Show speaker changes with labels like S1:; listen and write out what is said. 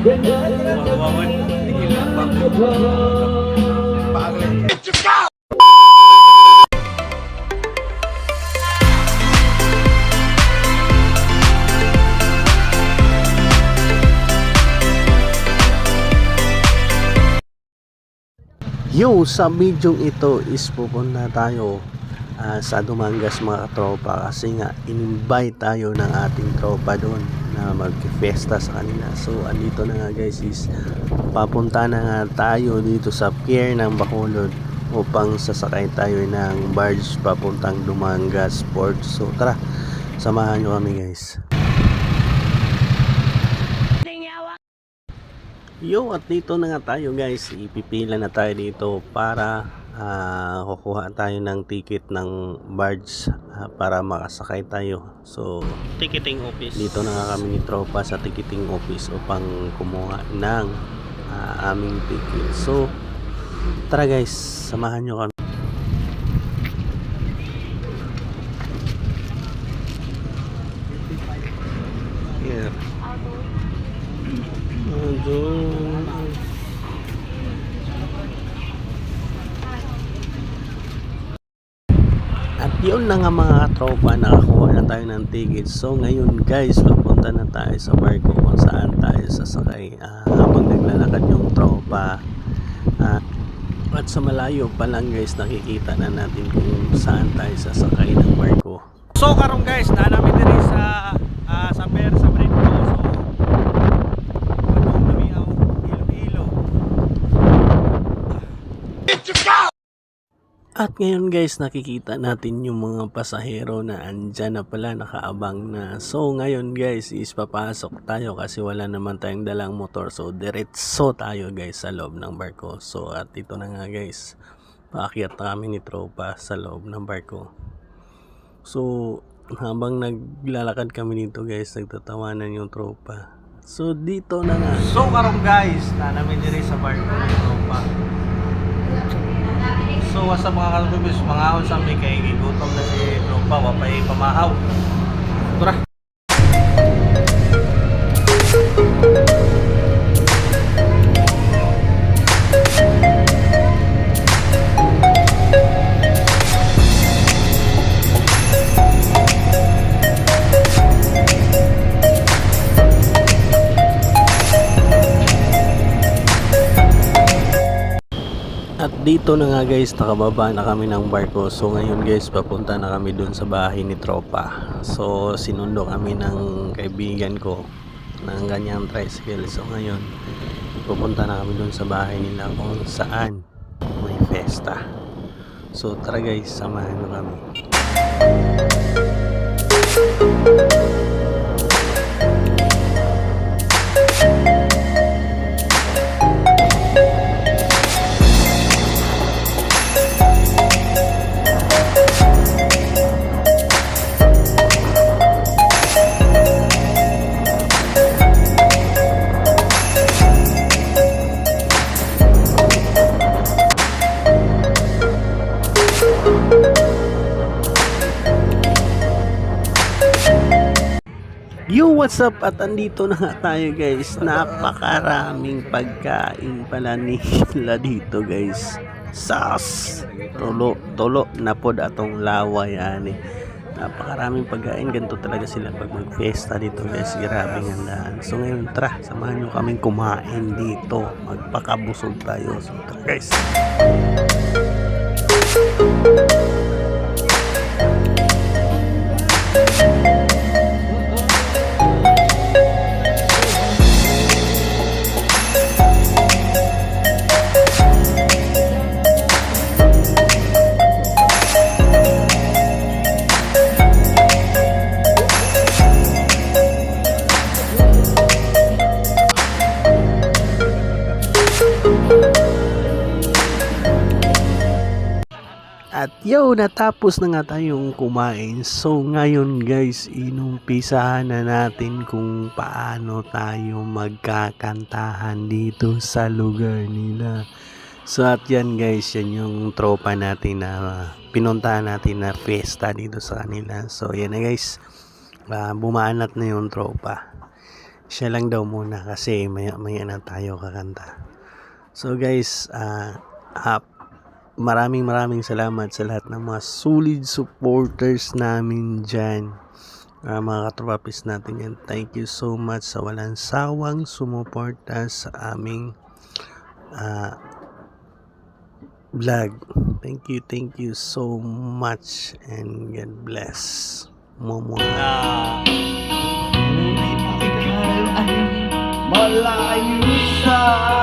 S1: Yo, sa video ito is pupunta tayo ah, sa Dumangas mga tropa kasi nga in-invite tayo ng ating tropa doon na mag-fiesta sa kanila. So, andito na nga guys is papunta na nga tayo dito sa pier ng Bacolod upang sasakay tayo ng barge papuntang Dumangas Port. So, tara, samahan nyo kami guys. Yo, at dito na nga tayo guys. Ipipila na tayo dito para ah, kukuha tayo ng ticket ng barge ah, para makasakay tayo. So, ticketing office. Dito na kami ni tropa sa ticketing office upang kumuha ng ah, aming ticket. So, tara guys, samahan nyo kami. Yeah. Aduh. At yun na nga mga tropa, nakakuha na tayo ng ticket. So ngayon guys, papunta na tayo sa barko kung saan tayo sasakay ah, habang naglalakad yung tropa. Ah, at sa malayo pa lang guys, nakikita na natin kung saan tayo sasakay ng barko.
S2: So karon guys, na namin diri sa ah, sa Ber sa Brito. So ano namiaw Iloilo.
S1: At ngayon guys, nakikita natin yung mga pasahero na andyan na pala nakaabang na. So ngayon guys, is papasok tayo kasi wala naman tayong dalang motor. So diretso tayo guys sa loob ng barko. So at ito na nga guys, paakyat kami ni tropa sa loob ng barko. So habang naglalakad kami dito guys, nagtatawanan yung tropa. So dito na nga.
S2: So karon guys, na namin sa barko ni Tropa. So sa mga kalubis, mga ahon sa amin kay gigutom na si Tropa, wapay pamahaw. Tara.
S1: Dito na nga guys, nakababa na kami ng barko. So ngayon guys, papunta na kami dun sa bahay ni Tropa. So sinundo kami ng kaibigan ko ng ganyang tricycle. So ngayon, pupunta na kami dun sa bahay nila kung saan may festa. So tara guys, samahan nyo kami. Yo, what's up? At andito na nga tayo guys. Napakaraming pagkain pala nila dito guys. Sas! Tulo, tulo na pod atong laway ani. Napakaraming pagkain. Ganito talaga sila pag mag-fiesta dito guys. Grabe nga daan. So ngayon tara, samahan nyo kaming kumain dito. Magpakabusog tayo. So tara guys. At yo, natapos na nga tayong kumain. So ngayon guys, inumpisahan na natin kung paano tayo magkakantahan dito sa lugar nila. So at yan guys, yan yung tropa natin na pinuntahan natin na fiesta dito sa kanila. So yan na guys, Ah, bumanat na yung tropa. siya lang daw muna kasi maya maya na tayo kakanta. So guys, hap, maraming maraming salamat sa lahat ng mga solid supporters namin dyan. Uh, mga katropapis natin yan. Thank you so much sa walang sawang sumuporta sa aming uh, vlog. Thank you, thank you so much and God bless. Momo.
S2: Na, ngunit ikaw malayo sa